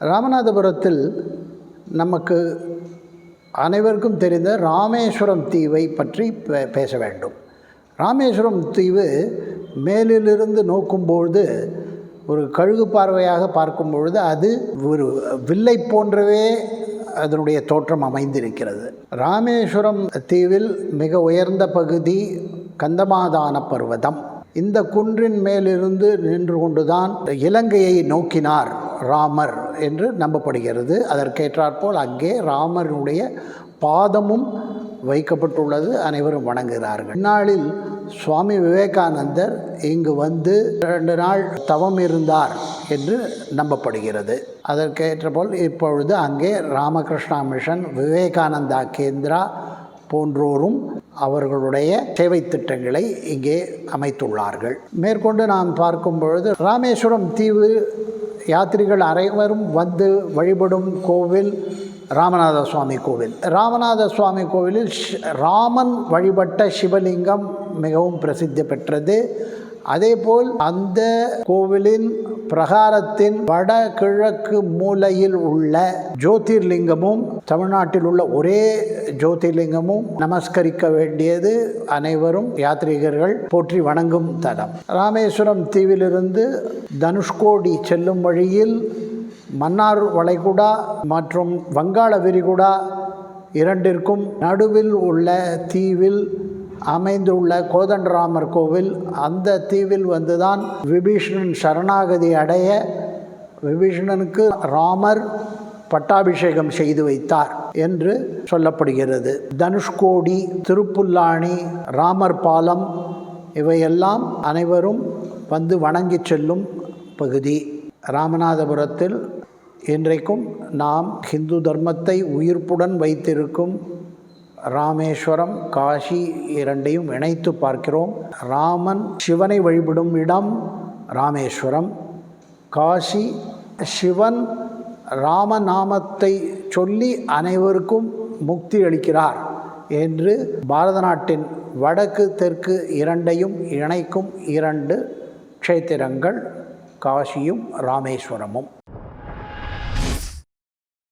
ராமநாதபுரத்தில் நமக்கு அனைவருக்கும் தெரிந்த ராமேஸ்வரம் தீவை பற்றி பே- பேச வேண்டும். ராமேஸ்வரம் தீவு மேலிலிருந்து நோக்கும்பொழுது ஒரு கழுகு பார்வையாக பார்க்கும் பொழுது அது ஒரு வில்லை போன்றவே அதனுடைய தோற்றம் அமைந்திருக்கிறது. ராமேஸ்வரம் தீவில் மிக உயர்ந்த பகுதி கந்தமாதான பர்வதம். இந்த குன்றின் மேலிருந்து நின்று கொண்டுதான் இலங்கையை நோக்கினார் ராமர். என்று நம்பப்படுகிறது. அதற்கேற்றாற்போல் அங்கே ராமருடைய பாதமும் வைக்கப்பட்டுள்ளது அனைவரும் வணங்குகிறார்கள். இந்நாளில் சுவாமி விவேகானந்தர் இங்கு வந்து இரண்டு நாள் தவம் இருந்தார் என்று நம்பப்படுகிறது. அதற்கேற்றபோல் இப்பொழுது அங்கே ராமகிருஷ்ணா மிஷன் விவேகானந்தா கேந்திரா போன்றோரும் அவர்களுடைய சேவை திட்டங்களை இங்கே அமைத்துள்ளார்கள். மேற்கொண்டு நாம் பார்க்கும் பொழுது ராமேஸ்வரம் தீவு யாத்திரிகள் அனைவரும் வந்து வழிபடும் கோவில் ராமநாத சுவாமி கோவில். ராமநாத சுவாமி கோவிலில் ராமன் வழிபட்ட சிவலிங்கம் மிகவும் பிரசித்தி பெற்றது. அதேபோல் அந்த கோவிலின் பிரகாரத்தின் வடகிழக்கு மூலையில் உள்ள ஜோதிர்லிங்கமும் தமிழ்நாட்டில் உள்ள ஒரே ஜோதிர்லிங்கமும் நமஸ்கரிக்க வேண்டியது அனைவரும் யாத்ரீகர்கள் போற்றி வணங்கும் தலம். ராமேஸ்வரம் தீவிலிருந்து தனுஷ்கோடி செல்லும் வழியில் மன்னார் வளைகுடா மற்றும் வங்காள விரிகுடா இரண்டிற்கும் நடுவில் உள்ள தீவில் அமைந்துள்ள கோதண்டராமர் கோவில் அந்த தீவில் வந்துதான் விபீஷணன் சரணாகதி அடைய விபீஷணனுக்கு ராமர் பட்டாபிஷேகம் செய்து வைத்தார் என்று சொல்லப்படுகிறது. தனுஷ்கோடி திருப்புல்லாணி ராமர் பாலம் இவையெல்லாம் அனைவரும் வந்து வணங்கி செல்லும் பகுதி. ராமநாதபுரத்தில் இன்றைக்கும் நாம் ஹிந்து தர்மத்தை உயிர்ப்புடன் வைத்திருக்கும் ராமேஸ்வரம் காஷி இரண்டையும் இணைத்து பார்க்கிறோம். ராமன் சிவனை வழிபடும் இடம் ராமேஸ்வரம். காஷி சிவன் ராமநாமத்தை சொல்லி அனைவருக்கும் முக்தி அளிக்கிறார் என்று பாரத நாட்டின் வடக்கு தெற்கு இரண்டையும் இணைக்கும் இரண்டு க்ஷேத்திரங்கள் காசியும் ராமேஸ்வரமும்.